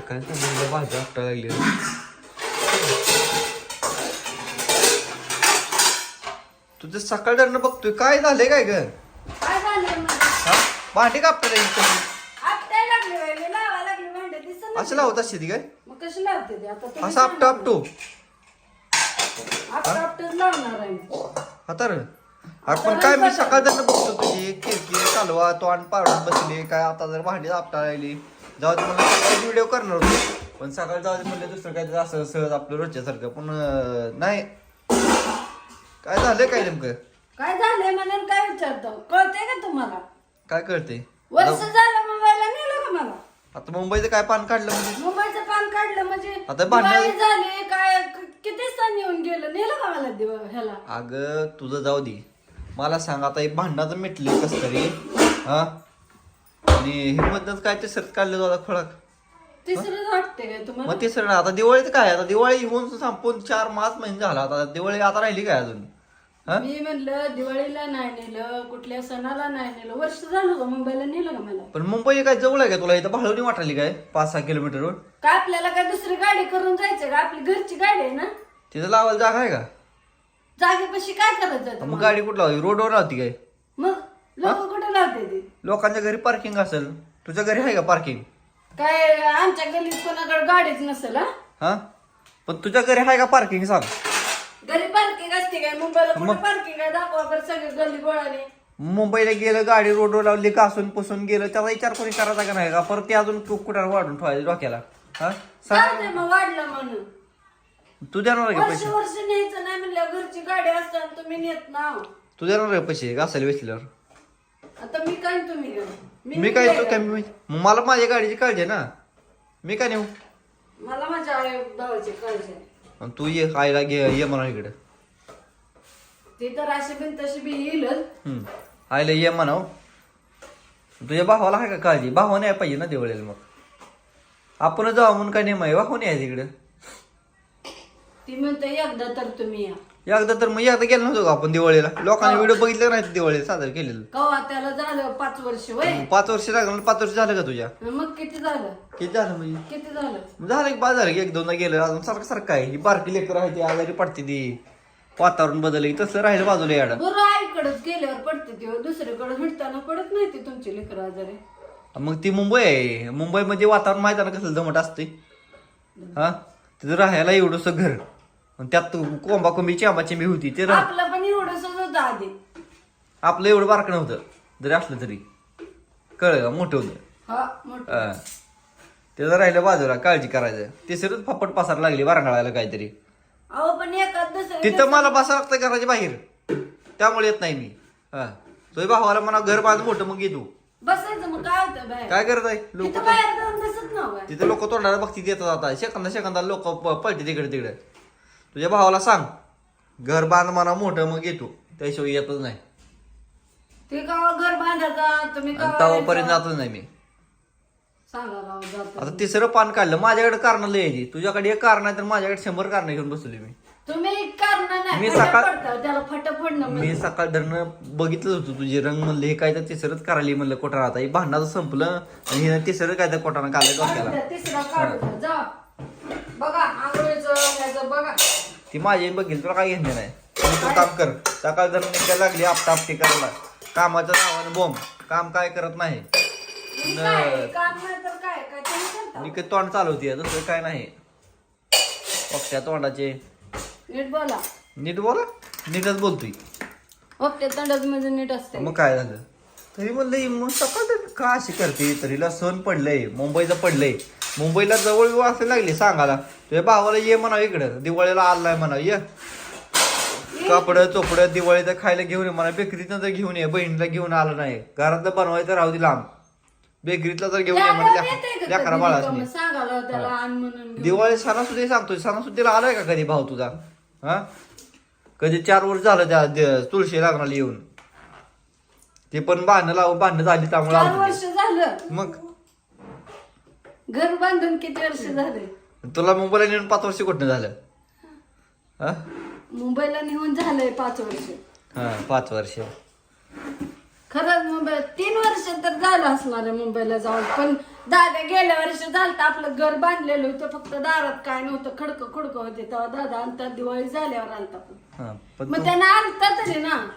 सांगितलं भाजी आपटा लागली तुझं सकाळनं बघतोय. काय झालंय काय ग? काय मग? हा? भांडी कापता लागली आपटाय लागले बाई, मी लावायला लागले. भांडे दिसत असं लावत असते ती काय? मग कशी लावते ते? आता असं आपटा आपटू. आपटा आपटच लावणार आहे मी. हातार अरे पण काय मी सकाळचं बघतो तुझी किरकिर चालवा तोंड पाडून बसली. काय आता जर भांडी आपटा लागली. जाऊ दे मला सकाळी व्हिडिओ करणार होतो. पण सकाळी जाऊ दे म्हणलं दुसरं काय असं सहज आपलं रोजच्या सारखं. पण अं, नाही. काय झालंय काय नेमकं? काय झालंय म्हणून काय विचारतो? कळतंय का तुम्हाला? काय कळते वर्ष झालं मुंबईला नेलं का मला? आता मुंबईचं काय पान काढलं म्हणजे? मुंबईचं पान काढलं म्हणजे आता भांडण- दिवाळी झाली काय क- किती सण येऊन गेलं? नेलं का मला दिव ह्याला? अगं तुझं जाऊ दे. मला सांग आता हे भांडणाचं मिटले कस तरी हा? आणि हे मधनच काय ते सरत काढलं तिसरं वाटते काय तुम्हाला? मग ते सर आता दिवाळीत काय आता दिवाळी होऊन संपून चार पाच महिने झाला आता दिवाळी आता राहिली काय अजून? हा? मी म्हणलं दिवाळीला नाही नेलं कुठल्या सणाला नाही नेलं वर्ष झालं का मुंबईला नेलं का मला. पण मुंबई काय जवळ आहे का तुला? इथं भाळवणी वाटाली काय पाच सहा किलोमीटरवर काय आपल्याला काय दुसरी गाडी करून जायचं का? आपली घरची गाडी आहे ना? तिथं लावायला जागा आहे का? जागेपाशी काय करायचं मग गाडी कुठं लावली रोडवर लावती काय? मग लोक लोकांच्या घरी पार्किंग असेल. तुझ्या घरी आहे का पार्किंग काय आमच्या गल्लीत कोणाकडे गाडीच नसेल हा? हा? पण तुझ्या घरी आहे का पार्किंग सांग. घरी पार्किंग असते काय? मुंबईला कुठे पार्किंग आहे? दाखवा बरं सगळे गल्ली गोळाने. मुंबईला गेलं गाडी रोडवर लावली कासून पुसून गेलं त्याचा विचार कोणी करायचा का नाही? का परत ते अजून तू कुठं वाढून ठेवायचं डोक्याला? हा? सांग. चालतंय मग वाढलं म्हणून. तू देणार आहे का वर्ष पैसे? वर्ष न्यायचं नाही म्हणलं घरची गाडी असताना तुम्ही नेत ना हो. तू देणार आहे का पैसे? घासायला वेचल्यावर आता मी काय आणि तुम्ही? मी काय तू काय? मी मला माझ्या गाडीची काळजी आहे ना. मी काय नेऊ? मला माझ्या आई भावाची काळजी आहे. आणि तू ये आईला घे ये म्हणा इकडे. ती तर अशी बिन तशी बी येईलच. हम्म. आईला ये म्हणाव तुझ्या भावाला आहे का काळजी? भावाने आहे पाहिजे ना दिवाळीला मग. आपण जाऊ म्हणून काय नेम आहे भावाने आहे तिकडे. ती म्हणते एकदा तर तुम्ही या. एकदा तर मग एकदा गेलो नव्हतो का आपण दिवाळीला? लोकांनी व्हिडिओ बघितले नाही दिवाळीला साजरं केलेलं? कवा त्याला झालं पाच वर्ष वय पाच वर्ष लागलं पाच वर्ष झालं का तुझ्या? मग किती झालं? किती झालं म्हणजे? किती झालं? झालं की की एक दोनदा गेलं. अजून सारखं सारखं आहे. ही बारकी लेकर आहे ती आजारी पडते ती. वातावरण बदललं की तसं राहिलं बाजूला याडा. बरं आईकडेच गेल्यावर पडते ती. हो. दुसरीकडे भेटताना पडत नाही ती तुमची लेकर आजारी. मग ती मुंबई आहे. मुंबईमध्ये वातावरण माहिती ना कसं दमट असते हा? तिथं राहायला एवढंसं घर. आणि त्यात कोंबा कोंबी चांबा चिंबी होती ते आपलं पण एवढंच होतं आधी आपलं एवढं बारकं नव्हतं जरी असलं तरी. कळलं का? मोठं होतं. हा मोठं. हा. ते जर राहिलं बाजूला काळजी करायचं. तिसरंच फापट पसार लागली वारंगाळायला काहीतरी. अहो पण तिथं मला बसा लागतं घराच्या बाहेर. त्यामुळे येत नाही मी. हा. तुझ्या भावाला म्हणा घर बांध मोठं मग ये तू. बसायचं मग काय होतं बाहेर? काय करत आहे? लोक तिथं बाहेर जाऊन बसत ना बाय तिथे लोक तोंडाला बघती देतात आता. सेकंदा सेकंदा लोक पळते तिकडे तिकडे. तुझ्या भावाला सांग. घर बांध म्हणा मोठं मग येतो. त्याशिवाय येतच नाही. ते गावा घर बांधायचा तुम्ही आणि गावाला तवापर्यंत जातच नाही मी. जात आता तिसरं पान काढलं माझ्याकडे कारण यायची तुझ्याकडे एक कारण आहे तर माझ्याकडे शंभर कारण घेऊन बसलोय मी. तुम्ही कारण मी सकाळ- त्याला मी सकाळ धरणं बघितलं होतं तुझे रंग म्हणलं हे काय तर तिसरंच करायला म्हणलं कोटार आता. हे भांडणाचं संपलं आणि हे तिसरं काय तर कोटानं काढलं डोक्याला. द्या, तिसरा काढू द्या, जा. बघा आंघोळीचं ह्याचं बघा. ती माझी बघील तुला काय घेणे नाही. तू काम कर. सकाळ जर निघायला लागली आपटा आपटी करायला. कामाच्या नावानं बोंब. काम काय करत नाही. मी काय? निकत तोंड चालवते दुसरं काय नाही. पक्षाच्या तोंडाचे. नीट बोला. नीट बोला? नीटच बोलतोय. ओके तंडाच म्हणजे नीट असते मग काय झालं? तरी म्हणलं मग सकाळ का अशी करते? तरीला सण पडलंय मुंबईचं पडलंय. मुंबईला जवळ विवाह असायला लागली सांगायला. तुझ्या भावाला ये म्हणावं इकडं. दिवाळीला आलाय म्हणावं ये. कापड चोपड दिवाळीचं खायला घेऊन ये म्हणा. बेकरीतनं तर घेऊन ये. बहिणीला घेऊन आलं नाही. घरात बनवायचं राहू दे लांब. बेकरीतला तर घेऊन ये म्हणजे लेकरा बाळा सांगायला त्याला आण म्हणून घेऊन. दिवाळी सणासुदी सांगतोय. सणासुदीला आलाय का कधी भाऊ तुझा? हा? कधी चार वर्ष झालं त्या तुळशी लागणार येऊन. ते पण बांधणं लावून बांधणं झाली त्यामुळे. मग? घर बांधून किती वर्ष झाले? तुला मुंबईला नेऊन पाच वर्ष कुठनं झालं? हा? मुंबईला नेऊन झालंय पाच वर्ष. हा पाच वर्ष. खरंच मुंबई तीन वर्ष तर झालं असणार आहे मुंबईला जाऊन. पण दादा गेल्या वर्षी झालं आपलं घर बांधलेलं होतं फक्त दारात काय नव्हतं खडकं खुडकं होते. तेव्हा दादा अंतर दिवाळी झाल्यावर आलता पण. हा पण मग त्यांना आलता तरी ना.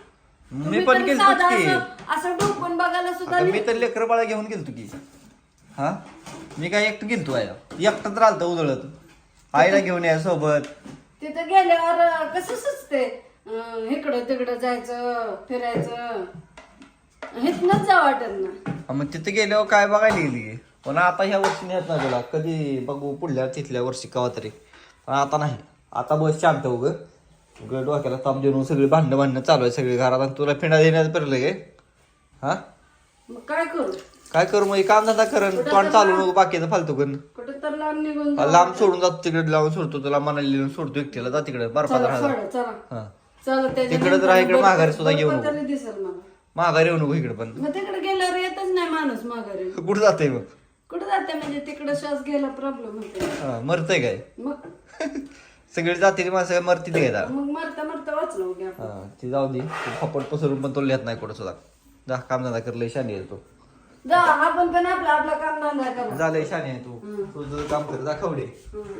मी तुम्ही पण तरी गेलतोच साधा की. असं- असं डोकून बघायला सुद्धा आता नाही. मी तर लेकर बाळा घेऊन गेलतो की. हा? मी काय एकटं गेलतो आयला एकटं तर आलतं उजळत आईला घेऊन या सोबत. तिथं गेल्यावर कसं सुचते अं, इकडं तिकडं जायचं फिरायचं. हेतनच जा वाटत ना. हा, मग तिथे गेल्यावर काय बघायला गेली? पण आता ह्या वर्षी नेत नाही तुला. कधी बघू पुढल्या तिथल्या वर्षी कवा तरी. पण आता नाही. आता बस शांत उग उग डोक्याला ताप देऊन सगळी भांडणं भांडणं चालू आहे सगळी घरात. आणि तुला फिणा देण्यात पडलं गे. हा? मग काय करू? काय करू मग? काम धंदा करण तोंड चालू नको बाकीचं फालतू करण कुठं तर लांब निघून जाऊ. लांब सोडून जातो तिकडे लावून सोडतो तुला मनाली लिहून सोडतो एकटीला. जा तिकडे बर्फात चला राहा सोडा, चला. हा. चला त्याच्या तिकडे तर आहे, इकडे नंतर माघारी सुद्धा घेऊ नको. तरी दिसेल मला. माघारी येऊ नको इकडे पण. मग तिकडे गेल्यावर येतच नाही माणूस माघारी. कुठं जाते मग? कुठं जाते म्हणजे तिकडे श्वास घ्यायला प्रॉब्लेम होते हा, मरतय काय? मग? सगळी जाते माणसं काय मरती काय आता मग मरता मरता वाचलो की आपण. हा ती जाऊ दे. तू फपट पसरून पण तो लिहत नाही कुठं सुद्धा. जा काम धंदा कर लय शानी आहे तू. जा आपण पण आपला आपला काम धंदा करू. झालंय शानी तू. तुझं काम कर हम्म.